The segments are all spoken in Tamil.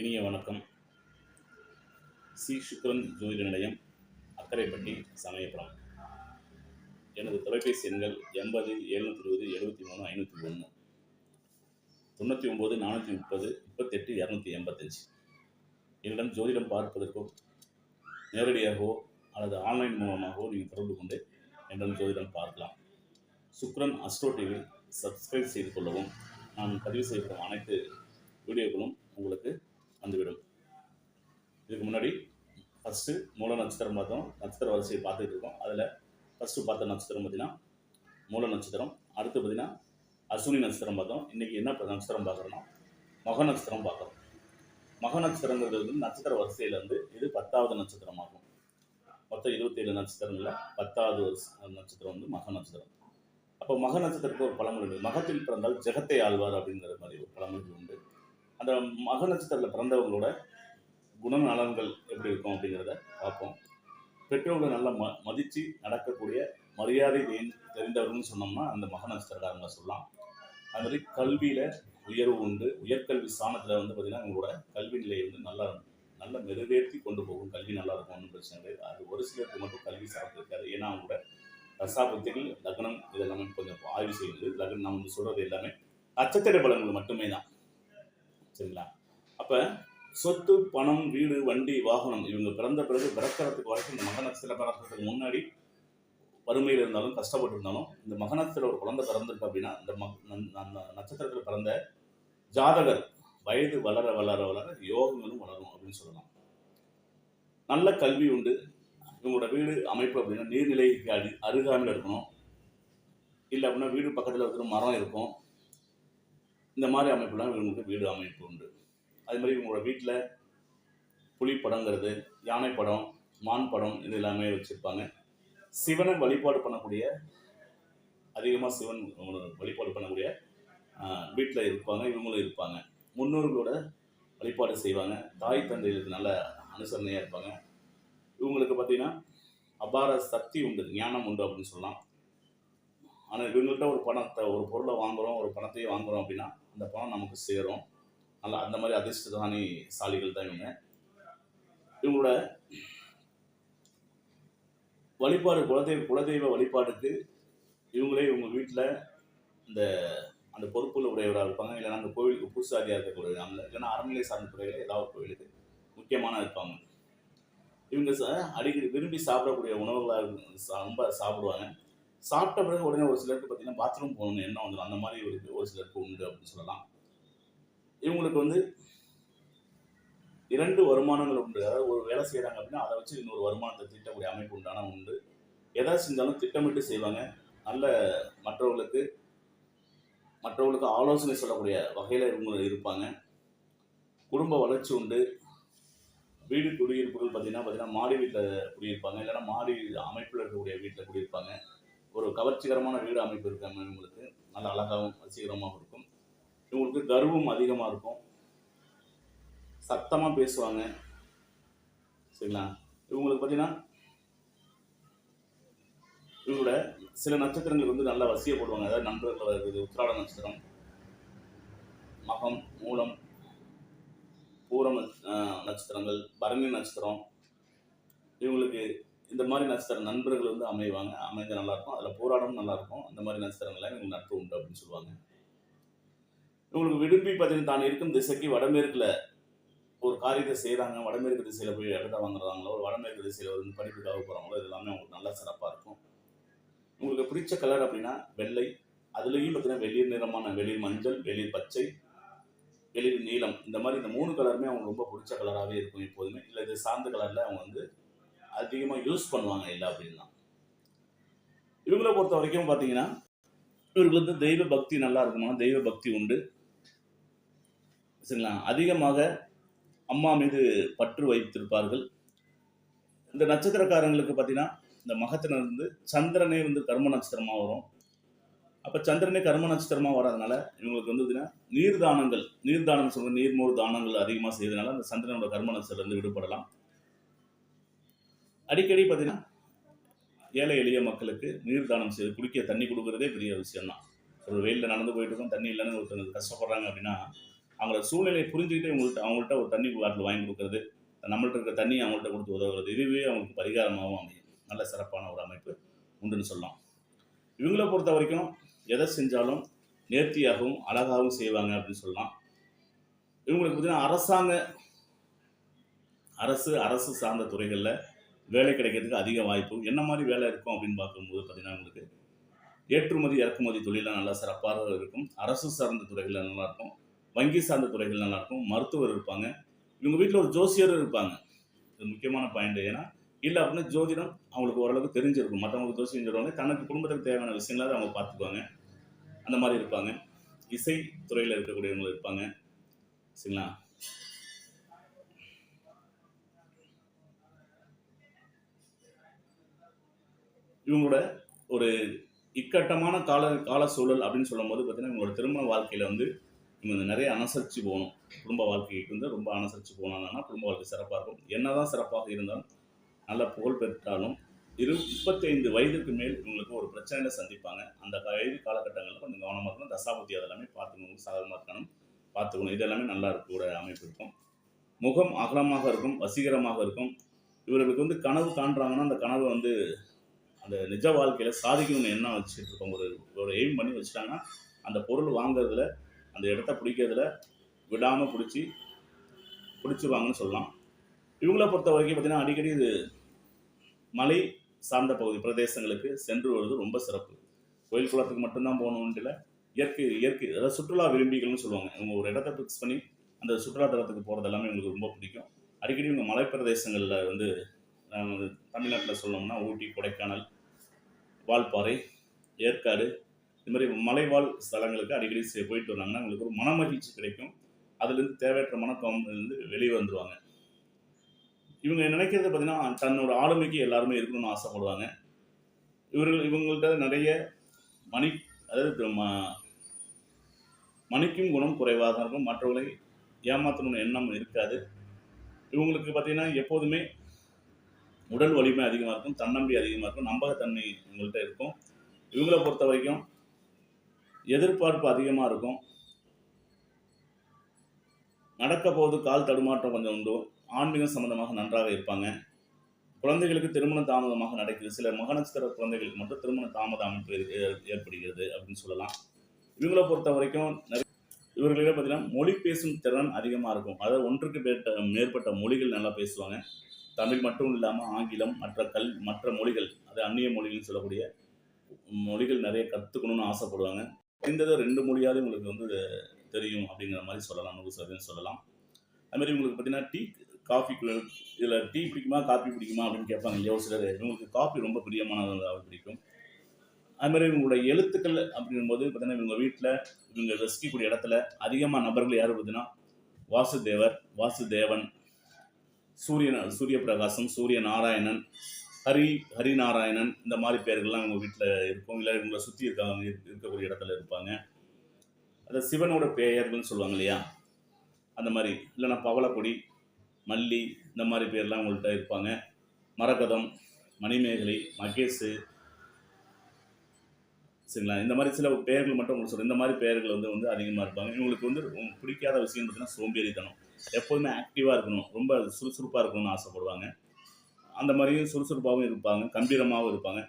இனிய வணக்கம். சி. சுக்ரன் ஜோதிட நிலையம் அக்கரைப்பட்டி சமயபுரம். எனது தொலைபேசி எண்கள் எண்பது எழுநூற்றி இருபது எழுபத்தி மூணு ஐநூற்றி ஒன்று. தொண்ணூற்றி ஒம்பது நானூற்றி முப்பது முப்பத்தெட்டு இரநூத்தி எண்பத்தஞ்சு. என்னிடம் ஜோதிடம் பார்ப்பதற்கோ நேரடியாகவோ அல்லது ஆன்லைன் மூலமாகவோ நீங்கள் தொடர்பு கொண்டு என்னிடம் ஜோதிடம் பார்க்கலாம். சுக்ரன் அஸ்ட்ரோ டிவி சப்ஸ்கிரைப் செய்து கொள்ளவும் நான் பதிவு செய்யப்படும் அனைத்து வீடியோக்களும் உங்களுக்கு வந்துவிடும். இதுக்கு முன்னாடி ஃபஸ்ட்டு மூல நட்சத்திரம் பார்த்தோம். நட்சத்திர வரிசையை பார்த்துட்டு இருக்கோம். அதில் ஃபஸ்ட்டு பார்த்த நட்சத்திரம் பார்த்தீங்கன்னா மூல நட்சத்திரம். அடுத்து பார்த்தீங்கன்னா அஸ்வினி நட்சத்திரம் பார்த்தோம். இன்றைக்கி என்ன நட்சத்திரம் பார்க்குறோன்னா மக நட்சத்திரம் பார்க்குறோம். மக நட்சத்திரங்கிறது வந்து நட்சத்திர வரிசையில் வந்து இது பத்தாவது நட்சத்திரமாகும். மொத்தம் இருபத்தேழு நட்சத்திரங்களில் பத்தாவது நட்சத்திரம் வந்து மக நட்சத்திரம். அப்போ மக நட்சத்திரத்துக்கு ஒரு பழமொழி உண்டு. மகத்தில் பிறந்தால் ஜெகத்தை ஆழ்வார் அப்படிங்கிற மாதிரி ஒரு பழமொழி உண்டு. அந்த மக நட்சத்திரத்தில் பிறந்தவங்களோட குணநலன்கள் எப்படி இருக்கும் அப்படிங்கிறத பார்ப்போம். பெற்றோர்களை நல்லா ம மதித்து நடக்கக்கூடிய மரியாதை தெரிந்தவர்கள்னு சொன்னோம்னா அந்த மக நட்சத்திரக்காரங்களை சொல்லலாம். அது மாதிரி கல்வியில் உயர்வு உண்டு. உயர்கல்வி ஸ்தானத்தில் வந்து பார்த்திங்கன்னா அவங்களோட கல்வி நிலையை வந்து நல்லா நல்லா மெருகேற்றி கொண்டு போகும். கல்வி நல்லா இருக்கும் ஒன்றும் பிரச்சனை கிடையாது. அது ஒரு சிலருக்கு மட்டும் கல்வி சாப்பிட்டு இருக்காது. ஏன்னா அவங்களோட தசாபத்திகள் லக்னம் இதெல்லாமே கொஞ்சம் ஆய்வு செய்யுது. லக்னம் நம்ம வந்து சொல்கிறது எல்லாமே நட்சத்திர பலன்கள் மட்டுமே தான். சரிங்களா அப்போ சொத்து பணம் வீடு வண்டி வாகனம் இவங்க பிறந்த பிறகு பிறக்கிறதுக்கு வரைக்கும் இந்த மக நட்சத்திரம் பிறக்கிறதுக்கு முன்னாடி வறுமையில் இருந்தாலும் கஷ்டப்பட்டு இருந்தாலும் இந்த மக ஒரு குழந்தை பிறந்திருக்கு அப்படின்னா இந்த அந்த நட்சத்திரத்தில் பிறந்த ஜாதகர் வயது வளர வளர வளர யோகங்களும் வளரும் அப்படின்னு சொல்லலாம். நல்ல கல்வி உண்டு. இவங்களோட வீடு அமைப்பு அப்படின்னா நீர்நிலைக்கு அடி அருகாமையில் இருக்கணும். இல்லை அப்படின்னா வீடு பக்கத்தில் இருக்கிற மரம் இருக்கும். இந்த மாதிரி அமைப்புலாம் இவங்களுக்கு வீடு அமைப்பு உண்டு. அதே மாதிரி இவங்களோட வீட்டில் புலி படங்கிறது யானை படம் மான் படம் இது எல்லாமே வச்சுருப்பாங்க. சிவனை வழிபாடு பண்ணக்கூடிய அதிகமாக சிவன் இவங்களோட வழிபாடு பண்ணக்கூடிய வீட்டில் இருப்பாங்க இவங்களும் இருப்பாங்க. முன்னோர்களோட வழிபாடு செய்வாங்க. தாய் தந்தைகளுக்கு நல்ல அனுசரணையாக இருப்பாங்க. இவங்களுக்கு பார்த்தீங்கன்னா அபார சக்தி உண்டு ஞானம் உண்டு அப்படின்னு சொல்லலாம். ஆனால் இவங்கள்ட்ட ஒரு பணத்தை ஒரு பொருளை வாங்குகிறோம் ஒரு பணத்தையே வாங்குகிறோம் அப்படின்னா அந்த பணம் நமக்கு சேரும். நல்லா அந்த மாதிரி அதிர்ஷ்டதானி சாலிகள் தான் இவங்க. இவங்களோட வழிபாடு குலதெய்வ குலதெய்வ வழிபாட்டுக்கு இவங்களே இவங்க வீட்டில் இந்த அந்த பொறுப்புள்ள உடையவராக இருப்பாங்க. இல்லைன்னா அந்த கோவிலுக்கு பூசாரியாக இருக்கக்கூடிய அந்த இல்லைன்னா அறநிலை சார்ந்த துறையில் ஏதாவது கோவிலுக்கு முக்கியமான இருப்பாங்க. இவங்க அடிக்கடி விரும்பி சாப்பிடக்கூடிய உணவுகளாக இருக்கும். சா- ரொம்ப சாப்பிடுவாங்க. சாப்பிட்ட பிறகு உடனே ஒரு சிலருக்கு பார்த்தீங்கன்னா பாத்ரூம் போகணும்னு எண்ணம் வந்துடும் அந்த மாதிரி ஒரு ஒரு சிலருக்கு உண்டு அப்படின்னு சொல்லலாம். இவங்களுக்கு வந்து இரண்டு வருமானங்கள் உண்டு. அதாவது ஒரு வேலை செய்கிறாங்க அப்படின்னா அதை வச்சு இன்னொரு வருமானத்தை திட்டக்கூடிய அமைப்பு உண்டான உண்டு. எதை செஞ்சாலும் திட்டமிட்டு செய்வாங்க. நல்ல மற்றவர்களுக்கு மற்றவர்களுக்கு ஆலோசனை சொல்லக்கூடிய வகையில் இவங்க இருப்பாங்க. குடும்ப வளர்ச்சி உண்டு. வீடு குடியிருப்புகள் பார்த்தீங்கன்னா பார்த்தீங்கன்னா மாடி வீட்டில் குடியிருப்பாங்க. இல்லைன்னா மாடி அமைப்பில் இருக்கக்கூடிய வீட்டில் குடியிருப்பாங்க. ஒரு கவர்ச்சிகரமான வீடு அமைப்பு இருக்காங்க இவங்களுக்கு நல்ல அழகாகவும் வசீகரமாகவும் இருக்கும். இவங்களுக்கு கர்வம் அதிகமாக இருக்கும். சத்தமாக பேசுவாங்க. சரிங்களா? இவங்களுக்கு பார்த்தீங்கன்னா இவங்களோட சில நட்சத்திரங்களுக்கு வந்து நல்லா வசியப்படுவாங்க. அதாவது நண்பர்கள் இருக்குது உத்திராட நட்சத்திரம் மகம் மூலம் பூரம் நட்சத்திரங்கள் பரணி நட்சத்திரம். இவங்களுக்கு இந்த மாதிரி நட்சத்திர நண்பர்கள் வந்து அமைவாங்க. அமைஞ்ச நல்லாயிருக்கும். அதில் போராடமும் நல்லாயிருக்கும். அந்த மாதிரி நட்சத்திரங்கள்லாம் எங்களுக்கு நட்பு உண்டு அப்படின்னு சொல்லுவாங்க. இவங்களுக்கு விடுப்பி பார்த்தீங்கன்னா தான் இருக்கும் திசைக்கு வடமேற்கில் ஒரு காரியத்தை செய்கிறாங்க வடமேற்கு திசையில் போய் இடத்த வாங்குறாங்களோ ஒரு வடமேற்கு திசையில் வந்து படிப்புக்காக போகிறாங்களோ இது எல்லாமே அவங்களுக்கு நல்லா சிறப்பாக இருக்கும். உங்களுக்கு பிடிச்ச கலர் அப்படின்னா வெள்ளை. அதுலேயும் பார்த்தீங்கன்னா வெளிர் நிறமான வெளிர் மஞ்சள் வெளிர் பச்சை வெளிர் நீலம். இந்த மாதிரி இந்த மூணு கலருமே அவங்க ரொம்ப பிடிச்ச கலராகவே இருக்கும் எப்போதுமே. இல்லை இது சார்ந்த கலரில் அவங்க வந்து அதிகமாக யூஸ் பண்ணுவாங்க இல்லை அப்படின்னா. இவங்கள பொறுத்த வரைக்கும் பார்த்தீங்கன்னா இவர்களுக்கு வந்து தெய்வ பக்தி நல்லா இருக்குமா தெய்வ பக்தி உண்டு. சரிங்களா? அதிகமாக அம்மா மீது பற்று வைத்திருப்பார்கள். இந்த நட்சத்திரக்காரங்களுக்கு பார்த்தீங்கன்னா இந்த மகத்தினர் வந்து சந்திரனே வந்து கர்ம நட்சத்திரமாக வரும். அப்போ சந்திரனே கர்ம நட்சத்திரமாக வராதனால இவங்களுக்கு வந்து பார்த்தீங்கன்னா நீர்தானங்கள் நீர்தானம் சொல்கிற நீர்மோர் தானங்கள் அதிகமாக செய்யறதுனால அந்த சந்திரனோட கர்ம நட்சத்திரத்திலிருந்து விடுபடலாம். அடிக்கடி பார்த்தீங்கன்னா ஏழை எளிய மக்களுக்கு நீர் தானம் செய்து குடிக்க தண்ணி கொடுக்குறதே பெரிய விஷயம்தான். ஒரு வெயிலில் நடந்து போயிட்டு இருக்கோம் தண்ணி இல்லைன்னு ஒருத்தவங்க கஷ்டப்படுறாங்க அப்படின்னா அவங்களோட சூழ்நிலையை புரிஞ்சுக்கிட்டு இவங்கள்ட்ட அவங்கள்ட்ட ஒரு தண்ணி பாட்டில் வாங்கி கொடுக்குறது நம்மள்ட்ட இருக்கிற தண்ணி அவங்கள்ட்ட கொடுத்து உதவுறது இதுவே அவங்களுக்கு பரிகாரமாகவும் அமையும். நல்ல சிறப்பான ஒரு அமைப்பு உண்டுன்னு சொல்லலாம். இவங்கள பொறுத்த வரைக்கும் எதை செஞ்சாலும் நேர்த்தியாகவும் அழகாகவும் செய்வாங்க அப்படின்னு சொல்லலாம். இவங்களுக்கு பார்த்தீங்கன்னா அரசாங்க அரசு அரசு சார்ந்த துறைகளில் வேலை கிடைக்கிறதுக்கு அதிக வாய்ப்பு என்ன மாதிரி வேலை இருக்கும் அப்படின்னு பார்க்கும்போது பார்த்தீங்கன்னா உங்களுக்கு ஏற்றுமதி இறக்குமதி தொழிலாம் நல்லா சிறப்பாக இருக்கும். அரசு சார்ந்த துறைகளில் நல்லா இருக்கும். வங்கி சார்ந்த துறைகள் நல்லா இருக்கும். மருத்துவர் இருப்பாங்க. இவங்க வீட்டில் ஒரு ஜோசியர் இருப்பாங்க. இது முக்கியமான பாயிண்ட் ஏன்னா இல்லை அப்படின்னா ஜோதிடம் அவங்களுக்கு ஓரளவுக்கு தெரிஞ்சிருக்கும். மற்றவங்களுக்கு ஜோசியம் சொல்லுவாங்க தனக்கு குடும்பத்துக்கு தேவையான விஷயங்களாவது அவங்க பார்த்துக்குவாங்க. அந்த மாதிரி இருப்பாங்க. இசை துறையில் இருக்கக்கூடியவங்க இருப்பாங்க. சரிங்களா? இவங்களோட ஒரு இக்கட்டமான கால கால சூழல் அப்படின்னு சொல்லும்போது பார்த்தீங்கன்னா இவங்களோட திருமண வாழ்க்கையில் வந்து இவங்க நிறைய அனுசரித்து போகணும். குடும்ப வாழ்க்கைக்கு வந்து ரொம்ப அனுசரித்து போனாங்கன்னா குடும்ப வாழ்க்கை சிறப்பாக இருக்கும். என்னதான் சிறப்பாக இருந்தாலும் நல்ல புகழ் பெற்றாலும் இரு முப்பத்தைந்து வயதுக்கு மேல் இவங்களுக்கு ஒரு பிரச்சனையில சந்திப்பாங்க. அந்த வயது காலகட்டங்களில் கொஞ்சம் கவனமாக இருக்கணும். தசாபதி அதெல்லாமே பார்த்துக்கணும். சாதகமாக இருக்கணும். பார்த்துக்கணும். இது எல்லாமே நல்லா இருக்கக்கூட அமைப்பு இருக்கும். முகம் அகலமாக இருக்கும். வசீகரமாக இருக்கும். இவர்களுக்கு வந்து கனவு காண்றாங்கன்னா அந்த கனவு வந்து அந்த நிஜ வாழ்க்கையில் சாதிக்கணும்னு என்ன வச்சுட்டு இருக்கோம் ஒரு ஒரு எய்ம் பண்ணி வச்சுட்டாங்கன்னா அந்த பொருள் வாங்குறதுல அந்த இடத்த பிடிக்கிறதுல விடாமல் பிடிச்சி பிடிச்சிருவாங்கன்னு சொல்லலாம். இவங்களை பொறுத்த வரைக்கும் பார்த்தீங்கன்னா அடிக்கடி இது மலை சார்ந்த பகுதி பிரதேசங்களுக்கு சென்று வருவது ரொம்ப சிறப்பு. கோயில் குளத்துக்கு மட்டும்தான் போகணுன்ட்டு இல்லை இயற்கை இயற்கை அதாவது சுற்றுலா விரும்பிகள்னு சொல்லுவாங்க. இவங்க ஒரு இடத்த ஃபிக்ஸ் பண்ணி அந்த சுற்றுலா தலத்துக்கு போகிறது எல்லாமே எங்களுக்கு ரொம்ப பிடிக்கும். அடிக்கடி இவங்க மலை பிரதேசங்களில் வந்து வந்து தமிழ்நாட்டில் சொல்லணும்னா ஊட்டி கொடைக்கானல் வால்பாறை ஏற்காடு இது மாதிரி மலைவாழ் ஸ்தலங்களுக்கு அடிக்கடி போயிட்டு வந்தாங்கன்னா அவங்களுக்கு ஒரு மன மகிழ்ச்சி கிடைக்கும். அதுலேருந்து தேவையற்ற மனக்கோம்பலேருந்து வெளியே வந்துடுவாங்க இவங்க நினைக்கிறது பார்த்தீங்கன்னா தன்னோட ஆளுமைக்கு எல்லாருமே இருக்கணும்னு ஆசைப்படுவாங்க. இவர்கள் இவங்கள்ட்ட நிறைய மணி அதாவது ம- மணிக்கும் குணம் குறைவாக தான் இருக்கும். மற்றவர்களை ஏமாற்றணும்னு எண்ணம் இருக்காது. இவங்களுக்கு பார்த்தீங்கன்னா எப்போதுமே உடல் வலிமை அதிகமாக இருக்கும் தன்னம்பிக்கை அதிகமாக இருக்கும் நம்பகத்தன்மை உங்கள்கிட்ட இருக்கும். இவங்கள பொறுத்த வரைக்கும் எதிர்பார்ப்பு அதிகமாக இருக்கும். நடக்க போது கால் தடுமாற்றம் கொஞ்சம் உண்டு. ஆன்மீகம் சம்பந்தமாக நன்றாக இருப்பாங்க. குழந்தைகளுக்கு திருமண தாமதமாக நடக்குது சில மகனஸ்தர குழந்தைகளுக்கு மட்டும் திருமண தாமத அமைப்பு ஏ- ஏற்படுகிறது அப்படின்னு சொல்லலாம். இவங்கள பொறுத்த வரைக்கும் நிறைய இவர்களிடம் பார்த்தீங்கன்னா மொழி பேசும் திறன் அதிகமாக இருக்கும். அதாவது ஒன்றுக்கு மேற்பட்ட மொழிகள் நல்லா பேசுவாங்க. தமிழ் மட்டும் இல்லாமல் ஆங்கிலம் மற்ற கல் மற்ற மொழிகள் அது அந்நிய மொழிகள்னு சொல்லக்கூடிய மொழிகள் நிறைய கற்றுக்கணும்னு ஆசைப்படுவாங்க. தெரிந்ததை ரெண்டு மொழியாவது உங்களுக்கு வந்து தெரியும் அப்படிங்கிற மாதிரி சொல்லலாம் நூறு சதவீதம் சொல்லலாம். அதுமாதிரி உங்களுக்கு பார்த்தீங்கன்னா டீ காஃபி இதில் டீ பிடிக்குமா காஃபி பிடிக்குமா அப்படின்னு கேட்பாங்க இல்லையா சிலர். இவங்களுக்கு காஃபி ரொம்ப பிரியமானதாக பிடிக்கும். அதுமாதிரி இவங்களோட எழுத்துக்கள் அப்படிங்கும்போது பார்த்தீங்கன்னா இவங்க வீட்டில் இவங்க வசிக்கக்கூடிய இடத்துல அதிகமாக நபர்கள் யார் பார்த்தீங்கன்னா வாசுதேவர் வாசுதேவன் சூரியன் சூரிய பிரகாசம் சூரிய நாராயணன் ஹரி ஹரிநாராயணன் இந்த மாதிரி பேர்கள்லாம் அவங்க வீட்டில் இருக்கும். இல்லை இவங்களை சுற்றி இருக்காங்க இருக்கக்கூடிய இடத்துல இருப்பாங்க. அதை சிவனோட பெயர்கள்னு சொல்லுவாங்க இல்லையா? அந்த மாதிரி. இல்லைன்னா பவளக்கொடி மல்லி இந்த மாதிரி பேர்லாம் உங்கள்கிட்ட இருப்பாங்க. மரகதம் மணிமேகலை மகேஷு சரிங்களா? இந்த மாதிரி சில பெயர்கள் மட்டும் உங்களுக்கு சொல்கிறேன் இந்த மாதிரி பெயர்கள் வந்து வந்து அதிகமாக இருப்பாங்க. இவங்களுக்கு வந்து பிடிக்காத விஷயம் பார்த்தீங்கன்னா சோம்பேறித்தனம். எப்போதுமே ஆக்டிவாக இருக்கணும். ரொம்ப சுறுசுறுப்பாக இருக்கணும்னு ஆசைப்படுவாங்க. அந்த மாதிரியும் சுறுசுறுப்பாகவும் இருப்பாங்க. கம்பீரமாகவும் இருப்பாங்க.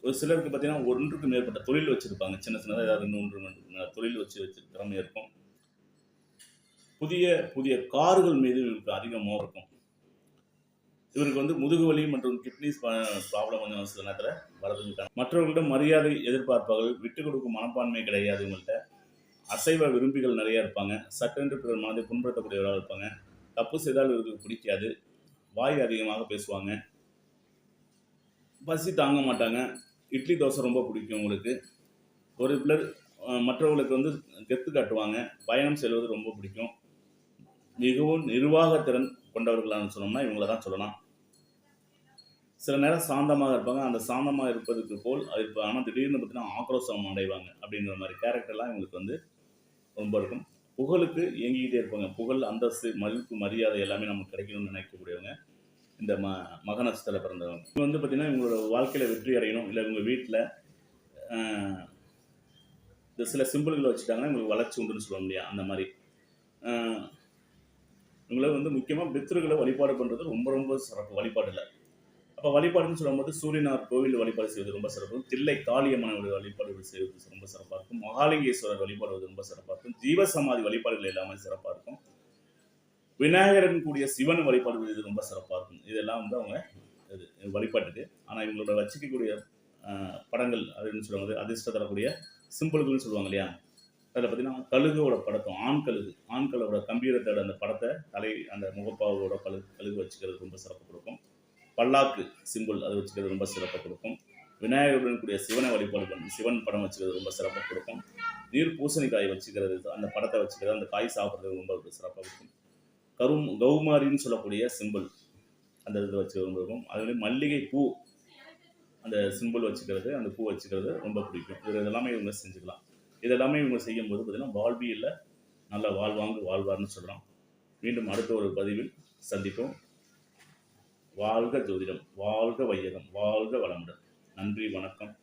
ஒரு சிலருக்கு பார்த்தீங்கன்னா ஒன்றுக்கு மேற்பட்ட தொழில் வச்சுருப்பாங்க. சின்ன சின்னதாக ஏதாவது இன்னொன்று ஒன்று தொழில் வச்சு வச்சு திறமை இருக்கும். புதிய புதிய கார்கள் மீது இவங்களுக்கு அதிக மோகம் இருக்கும். இவருக்கு வந்து முதுகு வலி மற்றும் கிட்னி ப்ராப்ளம் கொஞ்சம் சில நேரத்தில் வரதுக்கு மற்றவர்களிடம் மரியாதை எதிர்பார்ப்பார்கள் விட்டு கொடுக்கும் மனப்பான்மை கிடையாது இவங்கள்ட்ட. அசைவ விரும்பிகள் நிறைய இருப்பாங்க. சட்டென்று பிறர் மனதை புண்படுத்தக்கூடியவராக இருப்பாங்க. தப்பு செய்தால் இவருக்கு பிடிக்காது. வாய் அதிகமாக பேசுவாங்க. பசி தாங்க மாட்டாங்க. இட்லி தோசை ரொம்ப பிடிக்கும் உங்களுக்கு ஒரு பிள்ளர் மற்றவர்களுக்கு வந்து கெத்து காட்டுவாங்க. பயணம் செல்வது ரொம்ப பிடிக்கும். மிகவும் நிர்வாகத்திறன் கொண்டவர்களான்னு சொன்னோம்னா இவங்கள தான் சொல்லலாம். சில நேரம் சாந்தமாக இருப்பாங்க. அந்த சாந்தமாக இருப்பதுக்கு போல் இப்போ ஆனால் திடீர்னு பார்த்தீங்கன்னா ஆக்ரோஷம் அடைவாங்க அப்படிங்கிற மாதிரி கேரக்டர்லாம் இவங்களுக்கு வந்து ரொம்ப இருக்கும். புகழுக்கு இயங்கிக்கிட்டே இருப்பாங்க. புகழ் அந்தஸ்து மதிப்பு மரியாதை எல்லாமே நமக்கு கிடைக்கணும்னு நினைக்கக்கூடியவங்க. இந்த ம மகனஸ்தில் பிறந்தவங்க. இவங்க வந்து பார்த்திங்கன்னா இவங்களோட வாழ்க்கையில் வெற்றி அடையணும். இல்லை இவங்க வீட்டில் இந்த சில சிம்பிள்களை வச்சுட்டாங்கன்னா இவங்களுக்கு வளர்ச்சி உண்டுன்னு சொல்ல இல்லையா? அந்த மாதிரி. இவங்களை இவங்கள வந்து முக்கியமாக பித்ருகளை வழிபாடு பண்ணுறது ரொம்ப ரொம்ப சிறப்பு. வழிபாடுல அப்போ வழிபாடுன்னு சொல்லும்போது சூரியனார் கோவில் வழிபாடு செய்வது ரொம்ப சிறப்பு. தில்லை காளியம்மனோட வழிபாடு செய்வது ரொம்ப சிறப்பாக இருக்கும். மகாலிங்கேஸ்வரர் வழிபாடுவது ரொம்ப சிறப்பாக இருக்கும். ஜீவசமாதி வழிபாடுகள் எல்லாமே சிறப்பாக இருக்கும். விநாயகரன் கூடிய சிவன் வழிபாடு இது ரொம்ப சிறப்பாக இருக்கும். இதெல்லாம் வந்து அவங்க இது வழிபாட்டுக்கு. ஆனால் இவங்களோட வச்சிக்கக்கூடிய படங்கள் அப்படின்னு சொல்லுவாங்க அதிர்ஷ்ட தரக்கூடிய சிம்பிள்கள்னு சொல்லுவாங்க இல்லையா? அதில் பார்த்தீங்கன்னா கழுகோட படத்தம் ஆண் கழுகு. ஆண் கழுகோட கம்பீரத்தோட அந்த படத்தை தலை அந்த முகப்பாவோட கழு கழுகு வச்சுக்கிறது ரொம்ப சிறப்பு கொடுக்கும். பல்லாக்கு சிம்பிள் அது வச்சுக்கிறது ரொம்ப சிறப்பாக கொடுக்கும். விநாயகருடன் கூடிய சிவனை வழிபாடு பண்ணி சிவன் படம் வச்சுக்கிறது ரொம்ப சிறப்பாக கொடுக்கும். நீர் பூசணிக்காய் வச்சுக்கிறது அந்த படத்தை வச்சுக்கிறது அந்த காய் சாப்பிட்றது ரொம்ப சிறப்பாக இருக்கும் கரும் கௌமாரின்னு சொல்லக்கூடிய சிம்பிள் அந்த இதில் வச்சுக்கிறது ரொம்ப இருக்கும். அதுவே மல்லிகை பூ அந்த சிம்பிள் வச்சுக்கிறது அந்த பூ வச்சுக்கிறது ரொம்ப பிடிக்கும். இது எல்லாமே இவங்க செஞ்சுக்கலாம். இதெல்லாமே இவங்க செய்யும்போது பார்த்தீங்கன்னா வாழ்வியல்ல நல்ல வாழ்வாங்கு வாழ்வார்னு சொல்கிறோம் மீண்டும் அடுத்த ஒரு பதிவில் சந்திப்போம். வாழ்க ஜோதிடம் வாழ்க வையகம் வாழ்க வளமுடன். நன்றி வணக்கம்.